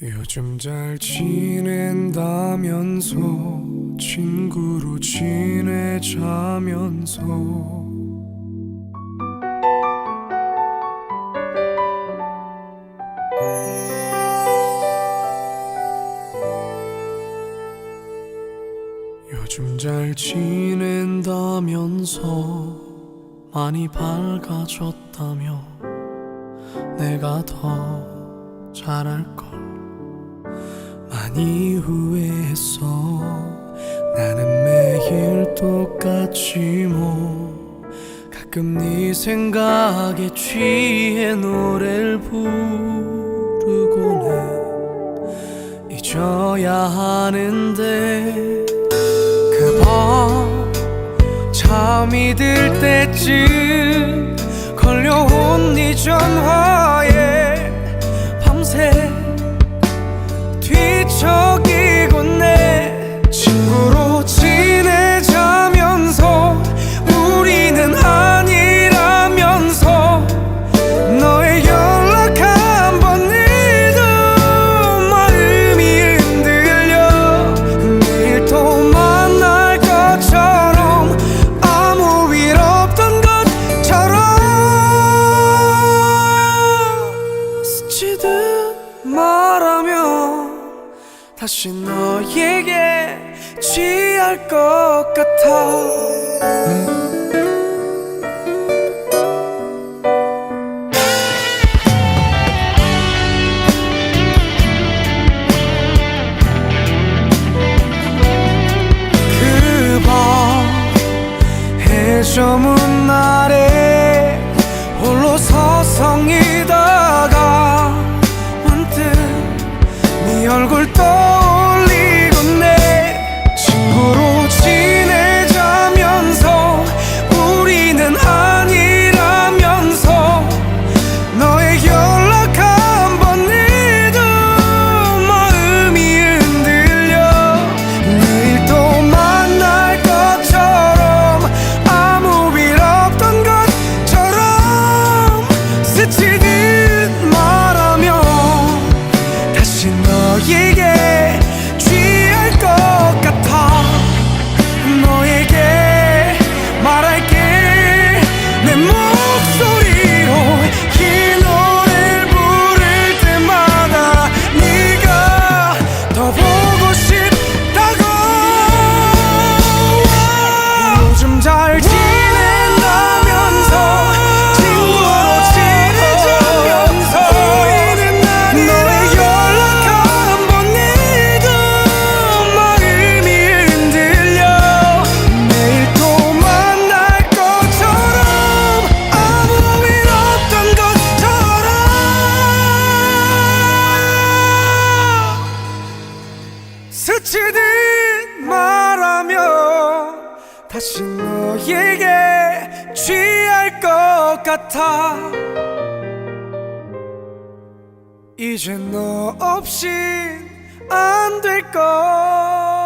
요즘 잘 지낸다면서 친구로 지내자면서. 요즘 잘 지낸다면서 많이 밝아졌다며 내가 더 잘할 걸 많이 후회했어 나는 매일 똑같지 뭐 가끔 네 생각에 취해 노래를 부르고는 잊어야 하는데 그밤 잠이 들 때쯤 걸려온 네 전화 다시 너에게 취할 것 같아. 그밤 해저문 아 스치듯 말하며 다시 너에게 취할 것 같아. 이제 너 없인 안될 것